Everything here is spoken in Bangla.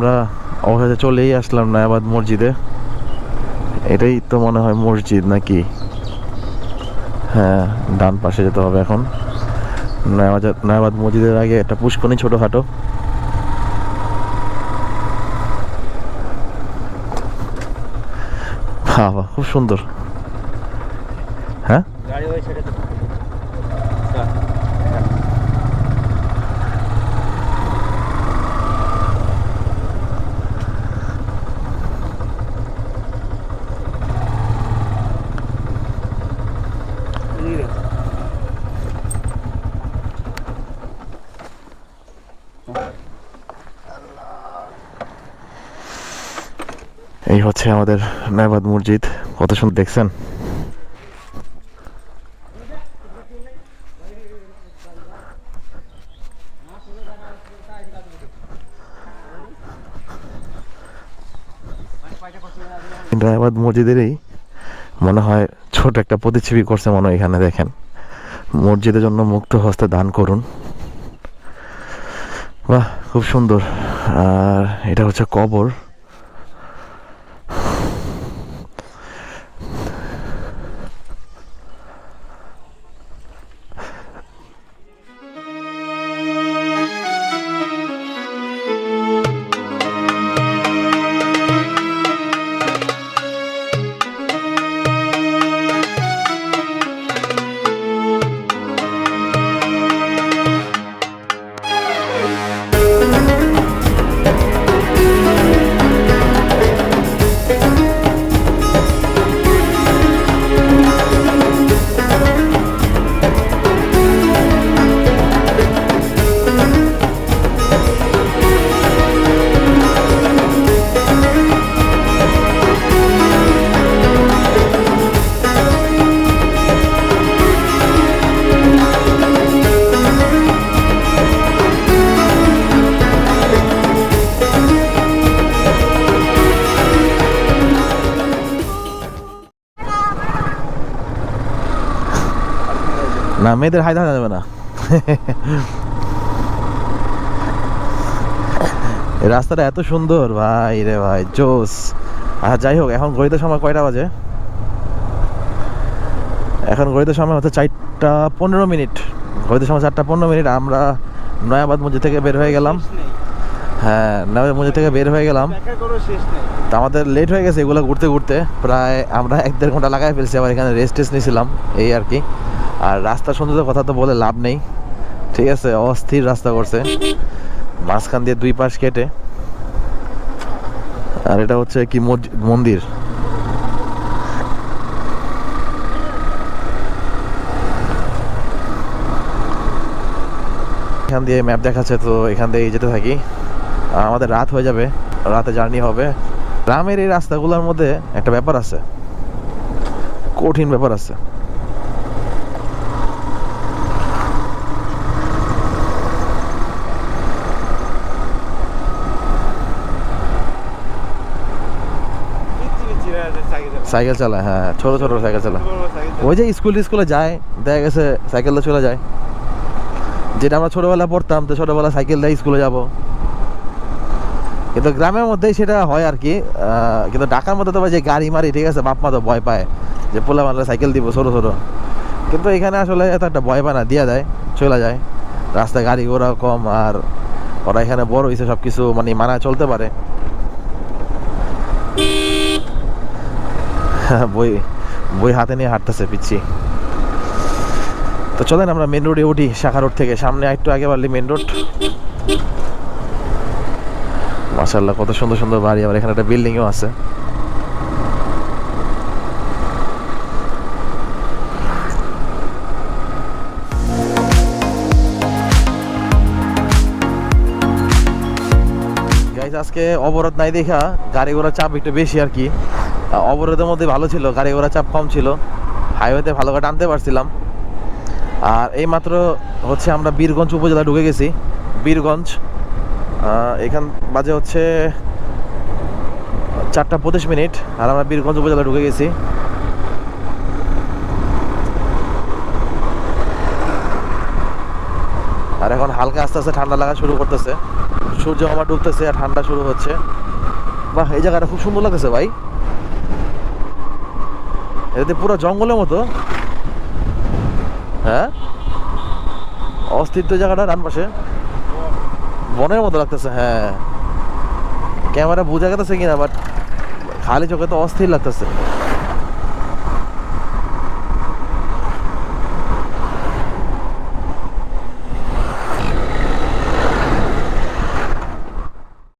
আমরা অবশেষে চলেই আসলাম নয়াবাদ মসজিদে। এটাই তো মনে হয় মসজিদ নাকি? হ্যাঁ ডান পাশে যেতে হবে এখন। নয়াবাদ নয়াবাদ মসজিদের আগে একটা পুষ্কনি ছোটোখাটো। খুব সুন্দর। হ্যাঁ? এই হচ্ছে আমাদের নয়াবাদ মসজিদ। কত সুন্দর দেখছেন? নয়াবাদ মসজিদেরই মনে হয় ছোট একটা প্রতিচ্ছবি করছে মনে হয় এখানে দেখেন। মসজিদের জন্য মুক্ত হস্তে দান করুন। বাহ খুব সুন্দর। আর এটা হচ্ছে কবর। না, মেয়েদের হাই দেখা যাবে না। রাস্তাটা এত সুন্দর, ভাই রে ভাই, জোস। আর যাই হোক, এখন ঘড়িতে সময় কয়টা বাজে? এখন ঘড়িতে সময় হচ্ছে চারটা পনেরো মিনিট। ঘড়িতে সময় চারটা পনেরো মিনিট, আমরা নয়াবাদ মসজিদ থেকে বের হয়ে গেলাম। হ্যাঁ নয়াবাদ মসজিদ থেকে বের হয়ে গেলাম। তো আমাদের লেট হয়ে গেছে এগুলো ঘুরতে ঘুরতে। প্রায় আমরা এক দেড় ঘণ্টা লাগাই ফেলছি আবার এখানে রেস্ট টেস্ট নিয়েছিলাম এই আর কি। আর রাস্তা সৌন্দর্যের কথা তো বলে লাভ নেই। ঠিক আছে অস্থির রাস্তা করছে। মাঝখান দিয়ে দুই পাশ কেটে। আর এটা হচ্ছে কি মন্দির। এখান দিয়ে ম্যাপ দেখাচ্ছে তো এখান দিয়ে যেতে থাকি। আমাদের রাত হয়ে যাবে, রাতে জার্নি হবে। গ্রামের এই রাস্তাগুলোর মধ্যে একটা ব্যাপার আছে, কঠিন ব্যাপার আছে। সাইকেল চালায় হ্যাঁ ছোট ছোট সাইকেল চালায়। ওই যে স্কুল স্কুলে যায়, দেখা গেছে সাইকেল দিয়ে চলে যায়। যেটা আমরা ছোটবেলায় পড়তাম, তো ছোটবেলা সাইকেল দিয়ে স্কুলে যাব। কিন্তু গ্রামের মধ্যেই সেটা হয় আর কি কিন্তু ঢাকার মধ্যে তো যে গাড়ি মারি, ঠিক আছে, বাপ মা তো ভয় পায় যে পোলা মারলে সাইকেল দিব ছোটো ছোটো কিন্তু এখানে আসলে এত একটা ভয় পায় না, দিয়া দেয় চলে যায়। রাস্তায় গাড়ি ঘোড়া কম আর ওরা এখানে বড় হয়েছে সব কিছু মানে মানায় চলতে পারে। বই বই হাতে নিয়ে হাঁটতেছে, পিচ্ছি। তো চলেন আমরা মেন রোডে উঠি, শাখা রোড থেকে। সামনে একটু আগে বাড়লি মেন রোড মাশাল্লাহ কত সুন্দর সুন্দর বাড়ি। আবার এখানে একটা বিল্ডিংও আছে। আজকে অবরোধ নাই দেখা, গাড়ি ঘোড়া চাপ একটু বেশি আর কি। অবরোধের মধ্যে ভালো ছিল, গাড়ি ঘোড়া চাপ কম ছিল। হাইওয়েতে ভালো করে টানতে পারছিলাম। আর এই মাত্র হচ্ছে আমরা বীরগঞ্জ উপজেলা ঢুকে গেছি। বীরগঞ্জ এখান বাজে হচ্ছে চারটা পঁচিশ মিনিট, আর আমরা বীরগঞ্জ উপজেলা ঢুকে গেছি। আর এখন হালকা আস্তে আস্তে ঠান্ডা লাগা শুরু করতেছে। সূর্য আমার ডুবতেছে আর ঠান্ডা শুরু হচ্ছে। বাহ, এই জায়গাটা খুব সুন্দর লাগতেছে ভাই। এতে পুরো জঙ্গলের মতো। হ্যাঁ? অস্তিত্ব জায়গাটা ডান পাশে। বনের মতো লাগতেছে হ্যাঁ। ক্যামেরা বোঝা গেতেছে কিনা বাট খালি চোখে তো অস্থির লাগতেছে।